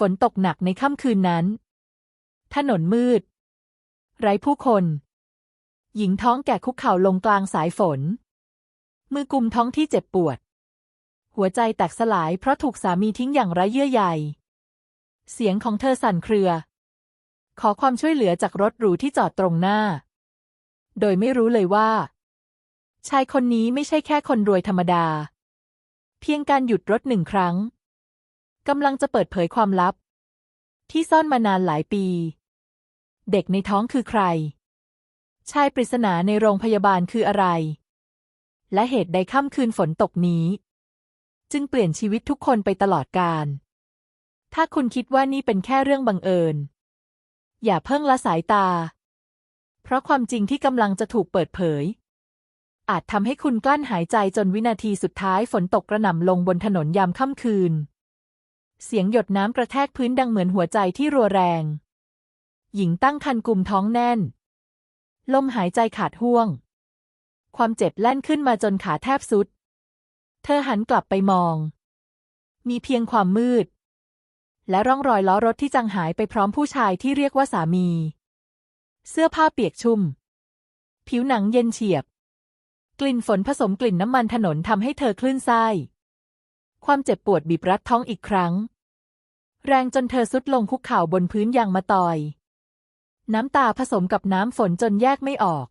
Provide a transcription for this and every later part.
ฝนตกหนักในค่ำคืนนั้น ถนนมืด ไร้ผู้คน หญิงท้องแก่คุกเข่าลงกลางสายฝน มือกุมท้องที่เจ็บปวด หัวใจแตกสลายเพราะถูกสามีทิ้งอย่างไร้เยื่อใย เสียงของเธอสั่นเครือ ขอความช่วยเหลือจากรถหรูที่จอดตรงหน้า โดยไม่รู้เลยว่า ชายคนนี้ไม่ใช่แค่คนรวยธรรมดา เพียงการหยุดรถหนึ่งครั้ง กำลังจะเปิดเผยความลับ ที่ซ่อนมานานหลายปี เด็กในท้องคือใคร ชายปริศนาในโรงพยาบาลคืออะไร และเหตุใดค่ำคืนฝนตกนี้ จึงเปลี่ยนชีวิตทุกคนไปตลอดกาลถ้าคุณคิดว่านี่เป็นแค่เรื่องบังเอิญ อย่าเพิ่งละสายตา เพราะความจริงที่กำลังจะถูกเปิดเผย อาจทำให้คุณกลั้นหายใจจนวินาทีสุดท้ายฝนตกกระหน่ำลงบนถนนยามค่ำคืน เสียงหยดน้ำกระแทกพื้นดังเหมือนหัวใจที่รัวแรง หญิงตั้งคันกุมท้องแน่น ลมหายใจขาดห่วง ความเจ็บแล่นขึ้นมาจนขาแทบสุด เธอหันกลับไปมอง มีเพียงความมืด และร่องรอยล้อรถที่จางหายไปพร้อมผู้ชายที่เรียกว่าสามี เสื้อผ้าเปียกชุ่ม ผิวหนังเย็นเฉียบ กลิ่นฝนผสมกลิ่นน้ำมันถนนทำให้เธอคลื่นไส้ ความเจ็บปวดบีบรัดท้องอีกครั้ง แรงจนเธอสุดลงคุกเข่าบนพื้นยางมาตอย น้ำตาผสมกับน้ำฝนจนแยกไม่ออก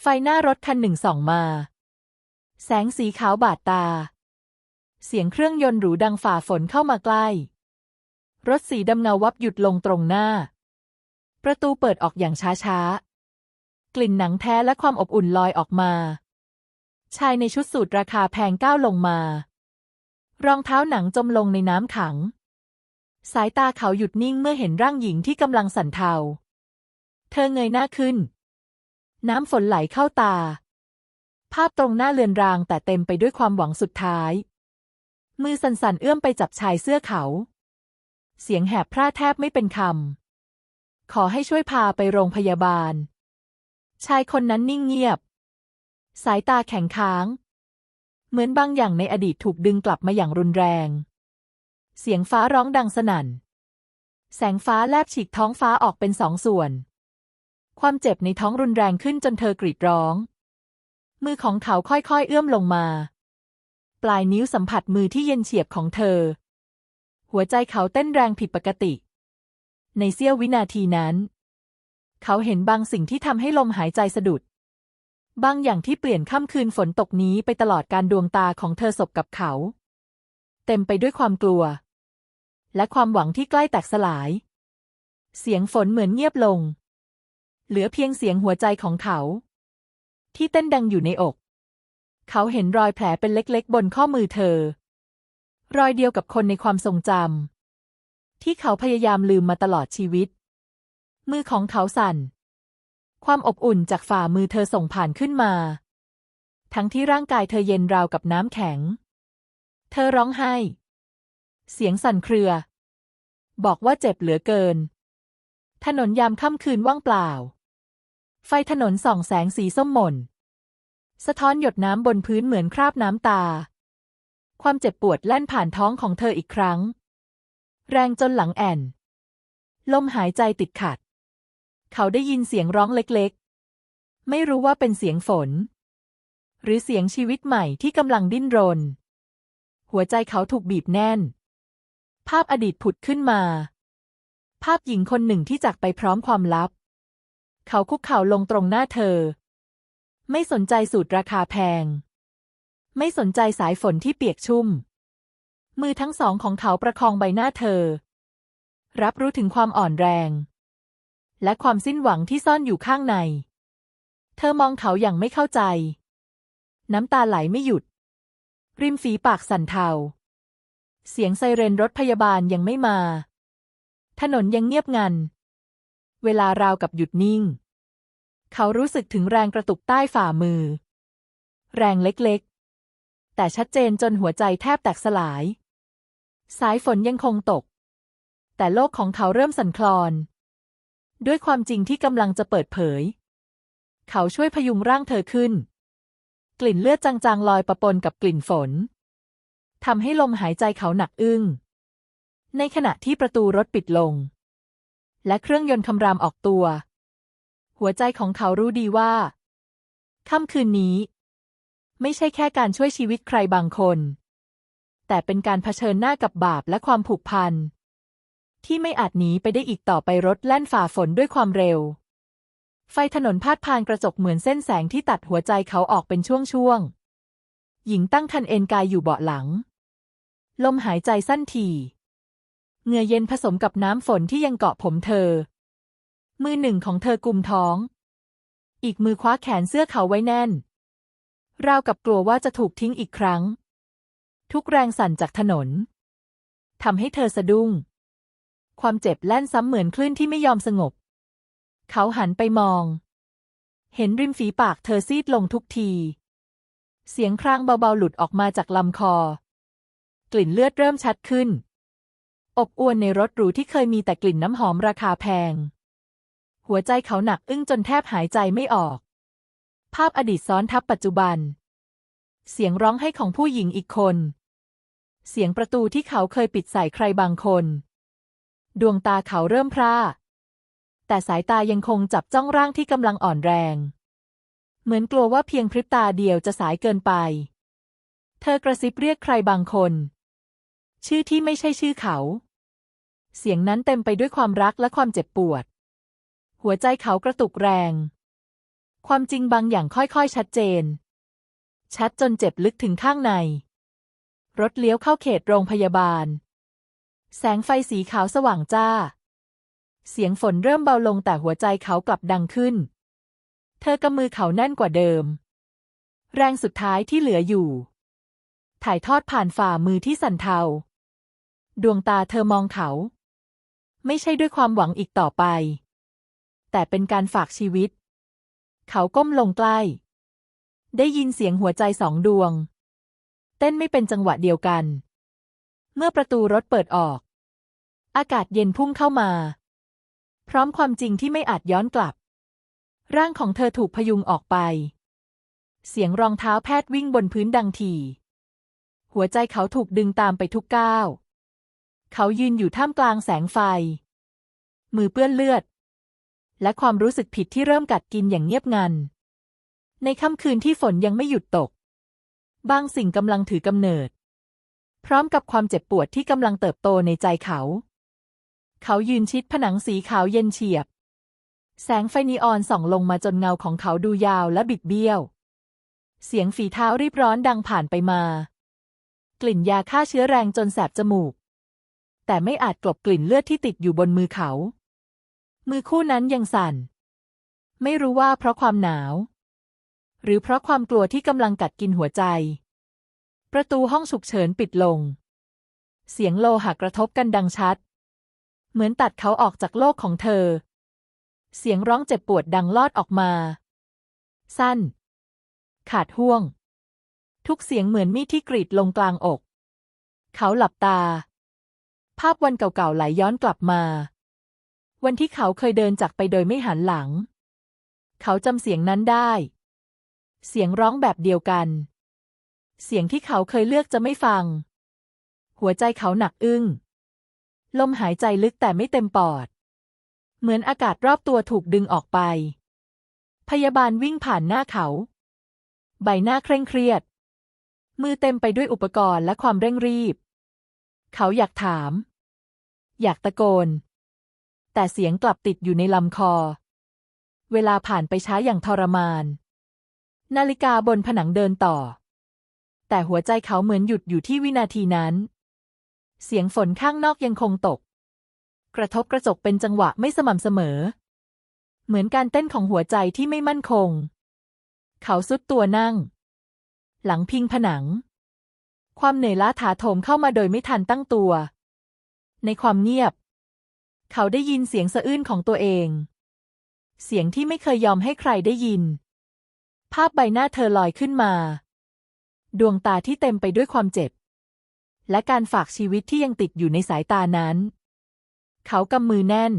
ไฟหน้ารถคันหนึ่งส่องมา แสงสีขาวบาดตา เสียงเครื่องยนต์หรูดังฝ่าฝนเข้ามาใกล้ รถสีดำเงาวับหยุดลงตรงหน้า ประตูเปิดออกอย่างช้าๆ กลิ่นหนังแท้และความอบอุ่นลอยออกมา ชายในชุดสูทราคาแพงก้าวลงมา รองเท้าหนังจมลงในน้ำขัง สายตาเขาหยุดนิ่งเมื่อเห็นร่างหญิงที่กำลังสั่นเทา เธอเงยหน้าขึ้น น้ำฝนไหลเข้าตา ภาพตรงหน้าเลือนรางแต่เต็มไปด้วยความหวังสุดท้าย มือสั่นๆเอื้อมไปจับชายเสื้อเขา เสียงแหบพร่าแทบไม่เป็นคำ ขอให้ช่วยพาไปโรงพยาบาล ชายคนนั้นนิ่งเงียบ สายตาแข็งค้าง เหมือนบางอย่างในอดีตถูกดึงกลับมาอย่างรุนแรง เสียงฟ้าร้องดังสนั่น แสงฟ้าแลบฉีกท้องฟ้าออกเป็นสองส่วน ความเจ็บในท้องรุนแรงขึ้นจนเธอกรีดร้อง มือของเขาค่อยๆเอื้อมลงมา ปลายนิ้วสัมผัสมือที่เย็นเฉียบของเธอ หัวใจเขาเต้นแรงผิดปกติ ในเสี้ยววินาทีนั้น เขาเห็นบางสิ่งที่ทำให้ลมหายใจสะดุด บางอย่างที่เปลี่ยนค่ำคืนฝนตกนี้ไปตลอดการดวงตาของเธอสบกับเขา เต็มไปด้วยความกลัว และความหวังที่ใกล้แตกสลาย เสียงฝนเหมือนเงียบลง เหลือเพียงเสียงหัวใจของเขา ที่เต้นดังอยู่ในอก เขาเห็นรอยแผลเป็นเล็กๆ บนข้อมือเธอ รอยเดียวกับคนในความทรงจำที่เขาพยายามลืมมาตลอดชีวิต มือของเขาสั่น ความอบอุ่นจากฝ่ามือเธอส่งผ่านขึ้นมา ทั้งที่ร่างกายเธอเย็นราวกับน้ำแข็ง เธอร้องไห้ เสียงสั่นเครือ บอกว่าเจ็บเหลือเกิน ถนนยามค่ำคืนว่างเปล่า ไฟถนนส่องแสงสีส้มหม่น สะท้อนหยดน้ำบนพื้นเหมือนคราบน้ำตา ความเจ็บปวดแล่นผ่านท้องของเธออีกครั้ง แรงจนหลังแอนลมหายใจติดขัด เขาได้ยินเสียงร้องเล็กๆ ไม่รู้ว่าเป็นเสียงฝน หรือเสียงชีวิตใหม่ที่กำลังดิ้นรน หัวใจเขาถูกบีบแน่น ภาพอดีตผุดขึ้นมา ภาพหญิงคนหนึ่งที่จากไปพร้อมความลับ เขาคุกเข่าลงตรงหน้าเธอ ไม่สนใจสูตรราคาแพง ไม่สนใจสายฝนที่เปียกชุ่ม มือทั้งสองของเขาประคองใบหน้าเธอ รับรู้ถึงความอ่อนแรง และความสิ้นหวังที่ซ่อนอยู่ข้างใน เธอมองเขาอย่างไม่เข้าใจ น้ำตาไหลไม่หยุด ริมฝีปากสั่นเทา เสียงไซเรนรถพยาบาลยังไม่มา ถนนยังเงียบงัน เวลาราวกับหยุดนิ่ง เขารู้สึกถึงแรงกระตุกใต้ฝ่ามือ แรงเล็กๆ แต่ชัดเจนจนหัวใจแทบแตกสลาย สายฝนยังคงตก แต่โลกของเขาเริ่มสั่นคลอน ด้วยความจริงที่กำลังจะเปิดเผย เขาช่วยพยุงร่างเธอขึ้น กลิ่นเลือดจางๆลอยประปนกับกลิ่นฝนทำให้ลมหายใจเขาหนักอึ้ง ในขณะที่ประตูรถปิดลง และเครื่องยนต์คำรามออกตัว หัวใจของเขารู้ดีว่าค่ำคืนนี้ ไม่ใช่แค่การช่วยชีวิตใครบางคน แต่เป็นการเผชิญหน้ากับบาปและความผูกพัน ที่ไม่อาจหนีไปได้อีกต่อไปรถแล่นฝ่าฝนด้วยความเร็ว ไฟถนนพาดผ่านกระจกเหมือนเส้นแสงที่ตัดหัวใจเขาออกเป็นช่วงๆหญิงตั้งคันเอนกายอยู่เบาะหลัง ลมหายใจสั้นถี่เหงื่อเย็นผสมกับน้ำฝนที่ยังเกาะผมเธอ มือหนึ่งของเธอกุมท้อง อีกมือคว้าแขนเสื้อเขาไว้แน่น ราวกับกลัวว่าจะถูกทิ้งอีกครั้ง ทุกแรงสั่นจากถนนทำให้เธอสะดุ้ง ความเจ็บแล่นซ้ำเหมือนคลื่นที่ไม่ยอมสงบ เขาหันไปมอง เห็นริมฝีปากเธอซีดลงทุกที เสียงครางเบาๆหลุดออกมาจากลำคอ กลิ่นเลือดเริ่มชัดขึ้น อบอวนในรถหรูที่เคยมีแต่กลิ่นน้ำหอมราคาแพง หัวใจเขาหนักอึ้งจนแทบหายใจไม่ออก ภาพอดีตซ้อนทับปัจจุบัน เสียงร้องไห้ของผู้หญิงอีกคน เสียงประตูที่เขาเคยปิดใส่ใครบางคน ดวงตาเขาเริ่มพร่า แต่สายตายังคงจับจ้องร่างที่กำลังอ่อนแรง เหมือนกลัวว่าเพียงพริบตาเดียวจะสายเกินไป เธอกระซิบเรียกใครบางคน ชื่อที่ไม่ใช่ชื่อเขา เสียงนั้นเต็มไปด้วยความรักและความเจ็บปวด หัวใจเขากระตุกแรง ความจริงบางอย่างค่อยๆชัดเจน ชัดจนเจ็บลึกถึงข้างใน รถเลี้ยวเข้าเขตโรงพยาบาล แสงไฟสีขาวสว่างจ้า เสียงฝนเริ่มเบาลงแต่หัวใจเขากลับดังขึ้น เธอกำมือเขาแน่นกว่าเดิม แรงสุดท้ายที่เหลืออยู่ ถ่ายทอดผ่านฝ่ามือที่สั่นเทา ดวงตาเธอมองเขา ไม่ใช่ด้วยความหวังอีกต่อไป แต่เป็นการฝากชีวิต เขาก้มลงใกล้ ได้ยินเสียงหัวใจสองดวง เต้นไม่เป็นจังหวะเดียวกัน เมื่อประตูรถเปิดออก อากาศเย็นพุ่งเข้ามา พร้อมความจริงที่ไม่อาจย้อนกลับ ร่างของเธอถูกพยุงออกไป เสียงรองเท้าแพทย์วิ่งบนพื้นดังที หัวใจเขาถูกดึงตามไปทุกก้าว เขายืนอยู่ท่ามกลางแสงไฟ มือเปื้อนเลือด และความรู้สึกผิดที่เริ่มกัดกินอย่างเงียบงัน ในค่ำคืนที่ฝนยังไม่หยุดตก บางสิ่งกำลังถือกำเนิด พร้อมกับความเจ็บปวดที่กำลังเติบโตในใจเขา เขายืนชิดผนังสีขาวเย็นเฉียบ แสงไฟนีออนส่องลงมาจนเงาของเขาดูยาวและบิดเบี้ยว เสียงฝีเท้ารีบร้อนดังผ่านไปมา กลิ่นยาฆ่าเชื้อแรงจนแสบจมูก แต่ไม่อาจกลบกลิ่นเลือดที่ติดอยู่บนมือเขา มือคู่นั้นยังสั่น ไม่รู้ว่าเพราะความหนาว หรือเพราะความกลัวที่กำลังกัดกินหัวใจ ประตูห้องฉุกเฉินปิดลง เสียงโลหะกระทบกันดังชัด เหมือนตัดเขาออกจากโลกของเธอ เสียงร้องเจ็บปวดดังลอดออกมา สั้น ขาดห่วง ทุกเสียงเหมือนมีดที่กรีดลงกลางอก เขาหลับตา ภาพวันเก่าๆไหลย้อนกลับมา วันที่เขาเคยเดินจากไปโดยไม่หันหลัง เขาจำเสียงนั้นได้ เสียงร้องแบบเดียวกัน เสียงที่เขาเคยเลือกจะไม่ฟัง หัวใจเขาหนักอึ้ง ลมหายใจลึกแต่ไม่เต็มปอด เหมือนอากาศรอบตัวถูกดึงออกไป พยาบาลวิ่งผ่านหน้าเขา ใบหน้าเคร่งเครียด มือเต็มไปด้วยอุปกรณ์และความเร่งรีบ เขาอยากถาม อยากตะโกน แต่เสียงกลับติดอยู่ในลำคอ เวลาผ่านไปช้าอย่างทรมาน นาฬิกาบนผนังเดินต่อ แต่หัวใจเขาเหมือนหยุดอยู่ที่วินาทีนั้น เสียงฝนข้างนอกยังคงตก กระทบกระจกเป็นจังหวะไม่สม่ำเสมอ เหมือนการเต้นของหัวใจที่ไม่มั่นคง เขาสุดตัวนั่ง หลังพิงผนัง ความเหนื่อยล้าถาโถมเข้ามาโดยไม่ทันตั้งตัว ในความเงียบ เขาได้ยินเสียงสะอื้นของตัวเอง เสียงที่ไม่เคยยอมให้ใครได้ยิน ภาพใบหน้าเธอลอยขึ้นมา ดวงตาที่เต็มไปด้วยความเจ็บ และการฝากชีวิตที่ยังติดอยู่ในสายตานั้น เขากำมือแน่น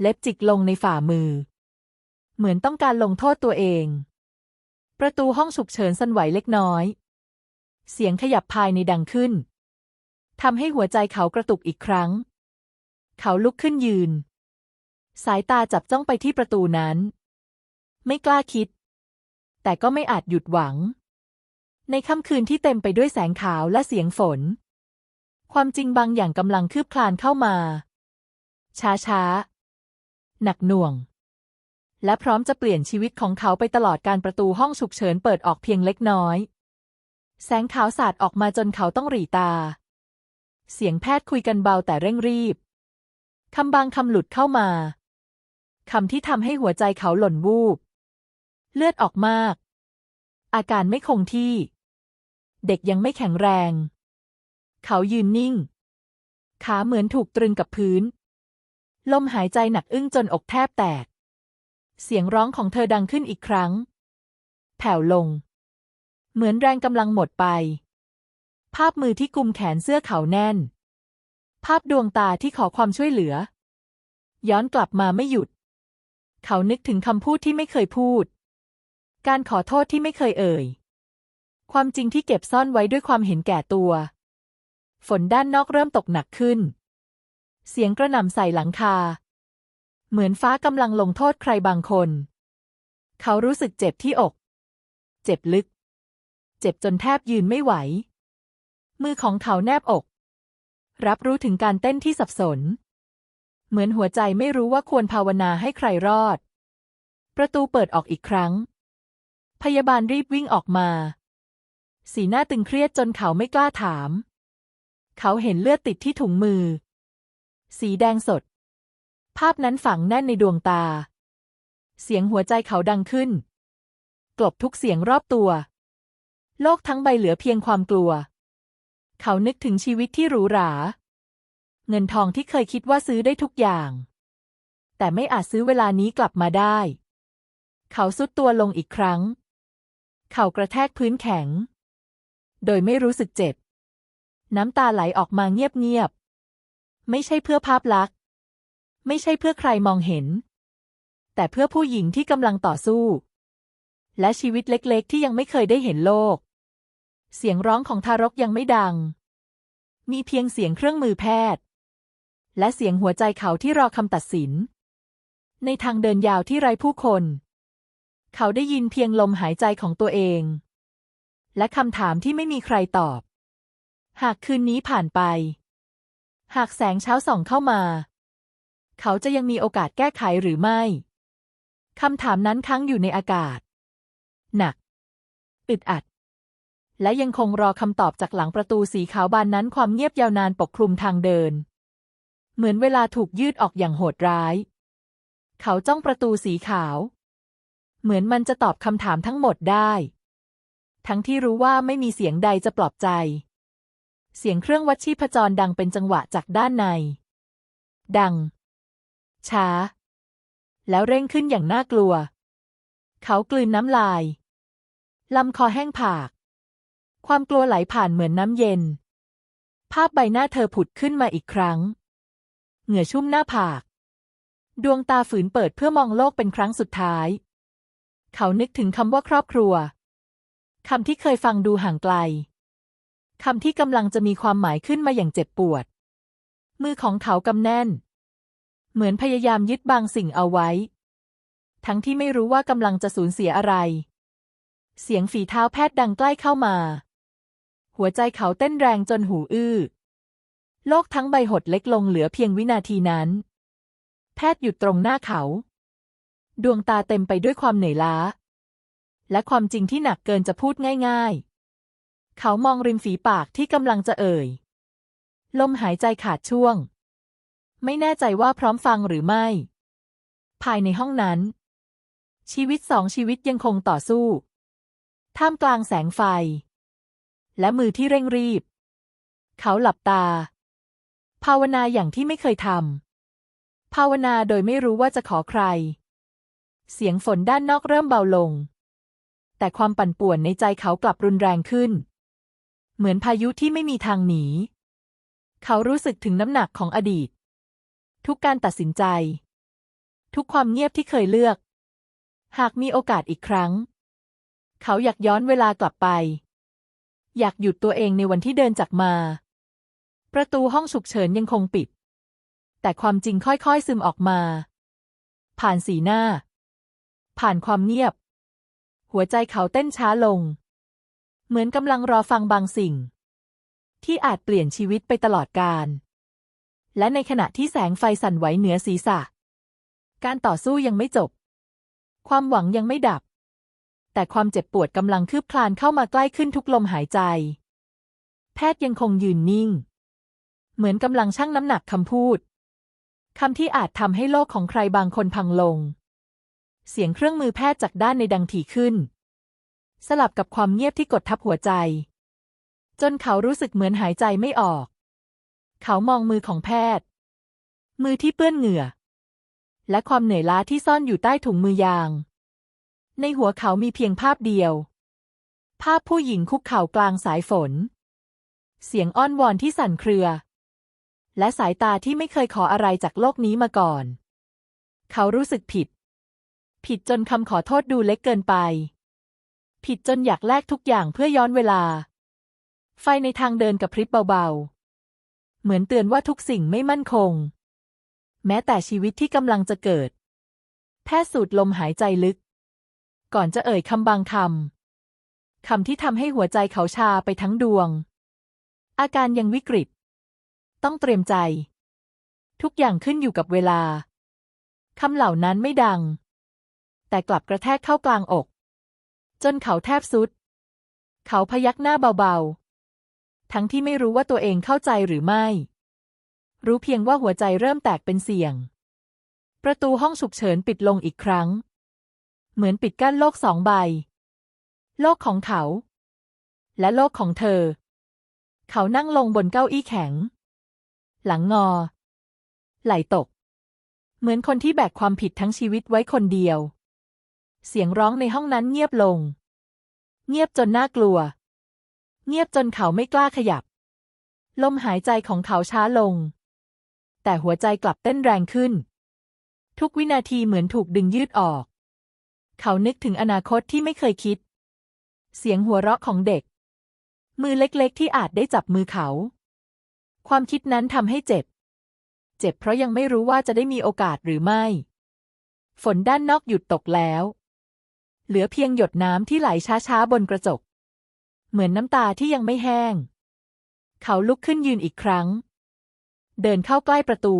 เล็บจิกลงในฝ่ามือ เหมือนต้องการลงโทษตัวเอง ประตูห้องฉุกเฉินสั่นไหวเล็กน้อย เสียงขยับภายในดังขึ้นทำให้หัวใจเขากระตุกอีกครั้ง เขาลุกขึ้นยืน สายตาจับจ้องไปที่ประตูนั้น ไม่กล้าคิด แต่ก็ไม่อาจหยุดหวัง ในค่ำคืนที่เต็มไปด้วยแสงขาวและเสียงฝน ความจริงบางอย่างกำลังคืบคลานเข้ามา ช้าช้าๆหนักหน่วง และพร้อมจะเปลี่ยนชีวิตของเขาไปตลอดการประตูห้องฉุกเฉินเปิดออกเพียงเล็กน้อย แสงขาวสาดออกมาจนเขาต้องหรีตา เสียงแพทย์คุยกันเบาแต่เร่งรีบคำบางคำหลุดเข้ามาคำที่ทำให้หัวใจเขาหล่นวูบ เลือดออกมาก อาการไม่คงที่ เด็กยังไม่แข็งแรง เขายืนนิ่ง ขาเหมือนถูกตรึงกับพื้น ลมหายใจหนักอึ้งจนอกแทบแตก เสียงร้องของเธอดังขึ้นอีกครั้ง แผ่วลง เหมือนแรงกำลังหมดไป ภาพมือที่กุมแขนเสื้อเขาแน่น ภาพดวงตาที่ขอความช่วยเหลือ ย้อนกลับมาไม่หยุด เขานึกถึงคำพูดที่ไม่เคยพูด การขอโทษที่ไม่เคยเอ่ย ความจริงที่เก็บซ่อนไว้ด้วยความเห็นแก่ตัว ฝนด้านนอกเริ่มตกหนักขึ้น เสียงกระหน่ำใส่หลังคา เหมือนฟ้ากำลังลงโทษใครบางคน เขารู้สึกเจ็บที่อก เจ็บลึก เจ็บจนแทบยืนไม่ไหว มือของเขาแนบอก รับรู้ถึงการเต้นที่สับสน เหมือนหัวใจไม่รู้ว่าควรภาวนาให้ใครรอด ประตูเปิดออกอีกครั้ง พยาบาลรีบวิ่งออกมา สีหน้าตึงเครียดจนเขาไม่กล้าถาม เขาเห็นเลือดติดที่ถุงมือ สีแดงสด ภาพนั้นฝังแน่นในดวงตา เสียงหัวใจเขาดังขึ้น กลบทุกเสียงรอบตัว โลกทั้งใบเหลือเพียงความกลัว เขานึกถึงชีวิตที่หรูหรา เงินทองที่เคยคิดว่าซื้อได้ทุกอย่าง แต่ไม่อาจซื้อเวลานี้กลับมาได้ เขาสุดตัวลงอีกครั้ง เขากระแทกพื้นแข็ง โดยไม่รู้สึกเจ็บ น้ำตาไหลออกมาเงียบๆ ไม่ใช่เพื่อภาพลักษณ์ ไม่ใช่เพื่อใครมองเห็น แต่เพื่อผู้หญิงที่กำลังต่อสู้ และชีวิตเล็กๆ ที่ยังไม่เคยได้เห็นโลก เสียงร้องของทารกยังไม่ดัง มีเพียงเสียงเครื่องมือแพทย์ และเสียงหัวใจเขาที่รอคำตัดสิน ในทางเดินยาวที่ไร้ผู้คน เขาได้ยินเพียงลมหายใจของตัวเอง และคำถามที่ไม่มีใครตอบ หากคืนนี้ผ่านไป หากแสงเช้าส่องเข้ามา เขาจะยังมีโอกาสแก้ไขหรือไม่คำถามนั้นค้างอยู่ในอากาศ หนัก อึดอัด และยังคงรอคำตอบจากหลังประตูสีขาวบานนั้นความเงียบยาวนานปกคลุมทางเดิน เหมือนเวลาถูกยืดออกอย่างโหดร้าย เขาจ้องประตูสีขาว เหมือนมันจะตอบคำถามทั้งหมดได้ ทั้งที่รู้ว่าไม่มีเสียงใดจะปลอบใจ เสียงเครื่องวัดชีพจรดังเป็นจังหวะจากด้านใน ดัง ช้า แล้วเร่งขึ้นอย่างน่ากลัว เขากลืนน้ำลาย ลำคอแห้งผาก ความกลัวไหลผ่านเหมือนน้ำเย็น ภาพใบหน้าเธอผุดขึ้นมาอีกครั้ง เหงื่อชุ่มหน้าผาก ดวงตาฝืนเปิดเพื่อมองโลกเป็นครั้งสุดท้าย เขานึกถึงคำว่าครอบครัว คำที่เคยฟังดูห่างไกล คำที่กำลังจะมีความหมายขึ้นมาอย่างเจ็บปวด มือของเขากำแน่น เหมือนพยายามยึดบางสิ่งเอาไว้ ทั้งที่ไม่รู้ว่ากำลังจะสูญเสียอะไร เสียงฝีเท้าแพทย์ดังใกล้เข้ามา หัวใจเขาเต้นแรงจนหูอื้อ โลกทั้งใบหดเล็กลงเหลือเพียงวินาทีนั้น แพทย์หยุดตรงหน้าเขา ดวงตาเต็มไปด้วยความเหนื่อยล้า และความจริงที่หนักเกินจะพูดง่ายๆ เขามองริมฝีปากที่กำลังจะเอ่ย ลมหายใจขาดช่วง ไม่แน่ใจว่าพร้อมฟังหรือไม่ ภายในห้องนั้น ชีวิตสองชีวิตยังคงต่อสู้ ท่ามกลางแสงไฟ และมือที่เร่งรีบ เขาหลับตา ภาวนาอย่างที่ไม่เคยทำภาวนาโดยไม่รู้ว่าจะขอใคร เสียงฝนด้านนอกเริ่มเบาลง แต่ความปั่นป่วนในใจเขากลับรุนแรงขึ้น เหมือนพายุที่ไม่มีทางหนี เขารู้สึกถึงน้ำหนักของอดีต ทุกการตัดสินใจ ทุกความเงียบที่เคยเลือก หากมีโอกาสอีกครั้ง เขาอยากย้อนเวลากลับไป อยากหยุดตัวเองในวันที่เดินจากมา ประตูห้องฉุกเฉินยังคงปิด แต่ความจริงค่อยๆซึมออกมา ผ่านสีหน้า ผ่านความเงียบ หัวใจเขาเต้นช้าลง เหมือนกำลังรอฟังบางสิ่ง ที่อาจเปลี่ยนชีวิตไปตลอดกาลและในขณะที่แสงไฟสั่นไหวเหนือศีรษะ การต่อสู้ยังไม่จบ ความหวังยังไม่ดับ แต่ความเจ็บปวดกำลังคืบคลานเข้ามาใกล้ขึ้นทุกลมหายใจ แพทย์ยังคงยืนนิ่ง เหมือนกำลังชั่งน้ำหนักคำพูดคำที่อาจทำให้โลกของใครบางคนพังลง เสียงเครื่องมือแพทย์จากด้านในดังถี่ขึ้น สลับกับความเงียบที่กดทับหัวใจ จนเขารู้สึกเหมือนหายใจไม่ออก เขามองมือของแพทย์ มือที่เปื้อนเหงื่อ และความเหนื่อยล้าที่ซ่อนอยู่ใต้ถุงมือยาง ในหัวเขามีเพียงภาพเดียว ภาพผู้หญิงคุกเข่ากลางสายฝน เสียงอ้อนวอนที่สั่นเครือ และสายตาที่ไม่เคยขออะไรจากโลกนี้มาก่อน เขารู้สึกผิด ผิดจนคำขอโทษดูเล็กเกินไป ผิดจนอยากแลกทุกอย่างเพื่อย้อนเวลา ไฟในทางเดินกับพริบเบาๆ เหมือนเตือนว่าทุกสิ่งไม่มั่นคง แม้แต่ชีวิตที่กำลังจะเกิด แพทย์สูดลมหายใจลึก ก่อนจะเอ่ยคำบางคำ คำที่ทำให้หัวใจเขาชาไปทั้งดวง อาการยังวิกฤต ต้องเตรียมใจ ทุกอย่างขึ้นอยู่กับเวลาคำเหล่านั้นไม่ดัง แต่กลับกระแทกเข้ากลางอก จนเขาแทบสุด เขาพยักหน้าเบาๆ ทั้งที่ไม่รู้ว่าตัวเองเข้าใจหรือไม่ รู้เพียงว่าหัวใจเริ่มแตกเป็นเสียง ประตูห้องฉุกเฉินปิดลงอีกครั้ง เหมือนปิดกั้นโลกสองใบ โลกของเขา และโลกของเธอ เขานั่งลงบนเก้าอี้แข็ง หลังงอ ไหลตก เหมือนคนที่แบกความผิดทั้งชีวิตไว้คนเดียว เสียงร้องในห้องนั้นเงียบลง เงียบจนน่ากลัว เงียบจนเขาไม่กล้าขยับ ลมหายใจของเขาช้าลง แต่หัวใจกลับเต้นแรงขึ้น ทุกวินาทีเหมือนถูกดึงยืดออก เขานึกถึงอนาคตที่ไม่เคยคิด เสียงหัวเราะของเด็ก มือเล็กๆ ที่อาจได้จับมือเขา ความคิดนั้นทำให้เจ็บ เจ็บเพราะยังไม่รู้ว่าจะได้มีโอกาสหรือไม่ ฝนด้านนอกหยุดตกแล้ว เหลือเพียงหยดน้ำที่ไหลช้าๆบนกระจก เหมือนน้ำตาที่ยังไม่แห้ง เขาลุกขึ้นยืนอีกครั้ง เดินเข้าใกล้ประตู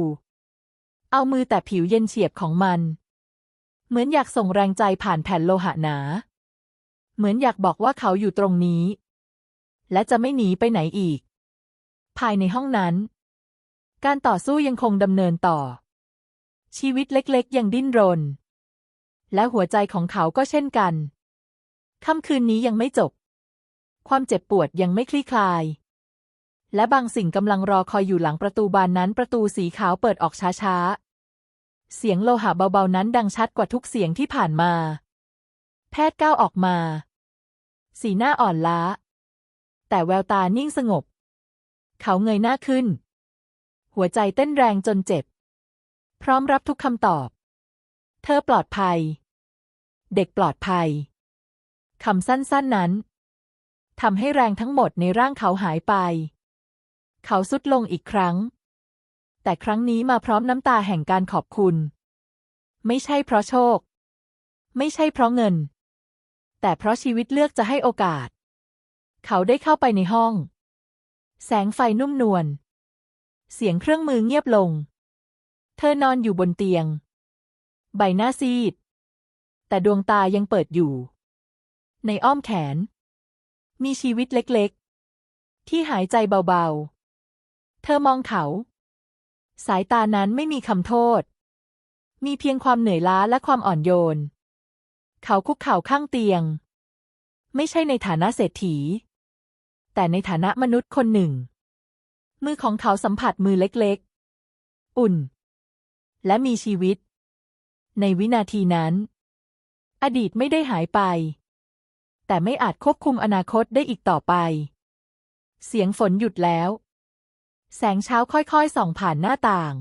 เอามือแต่ผิวเย็นเฉียบของมัน เหมือนอยากส่งแรงใจผ่านแผ่นโลหะหนา เหมือนอยากบอกว่าเขาอยู่ตรงนี้ และจะไม่หนีไปไหนอีก ภายในห้องนั้น การต่อสู้ยังคงดำเนินต่อ ชีวิตเล็กๆ ยังดิ้นรน และหัวใจของเขาก็เช่นกัน ค่ำคืนนี้ยังไม่จบ ความเจ็บปวดยังไม่คลี่คลาย และบางสิ่งกำลังรอคอยอยู่หลังประตูบานนั้นประตูสีขาวเปิดออกช้าๆ เสียงโลหะเบาๆนั้นดังชัดกว่าทุกเสียงที่ผ่านมา แพทย์ก้าวออกมา สีหน้าอ่อนล้า แต่แววตานิ่งสงบ เขาเงยหน้าขึ้น หัวใจเต้นแรงจนเจ็บ พร้อมรับทุกคำตอบ เธอปลอดภัย เด็กปลอดภัย คำสั้นๆนั้นทำให้แรงทั้งหมดในร่างเขาหายไป เขาสุดลงอีกครั้ง แต่ครั้งนี้มาพร้อมน้ำตาแห่งการขอบคุณ ไม่ใช่เพราะโชค ไม่ใช่เพราะเงิน แต่เพราะชีวิตเลือกจะให้โอกาส เขาได้เข้าไปในห้อง แสงไฟนุ่มนวล เสียงเครื่องมือเงียบลง เธอนอนอยู่บนเตียง ใบหน้าซีด แต่ดวงตายังเปิดอยู่ ในอ้อมแขน มีชีวิตเล็กๆ ที่หายใจเบาๆ เธอมองเขา สายตานั้นไม่มีคำโทษ มีเพียงความเหนื่อยล้าและความอ่อนโยน เขาคุกเข่าข้างเตียง ไม่ใช่ในฐานะเศรษฐี แต่ในฐานะมนุษย์คนหนึ่ง มือของเขาสัมผัสมือเล็กๆ อุ่น และมีชีวิต ในวินาทีนั้น อดีตไม่ได้หายไป แต่ไม่อาจควบคุมอนาคตได้อีกต่อไป เสียงฝนหยุดแล้ว แสงเช้าค่อยๆส่องผ่านหน้าต่าง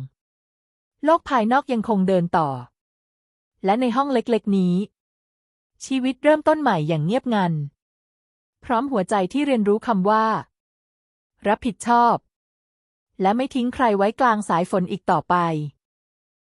โลกภายนอกยังคงเดินต่อ และในห้องเล็กๆนี้ ชีวิตเริ่มต้นใหม่อย่างเงียบงัน พร้อมหัวใจที่เรียนรู้คำว่า รับผิดชอบ และไม่ทิ้งใครไว้กลางสายฝนอีกต่อไป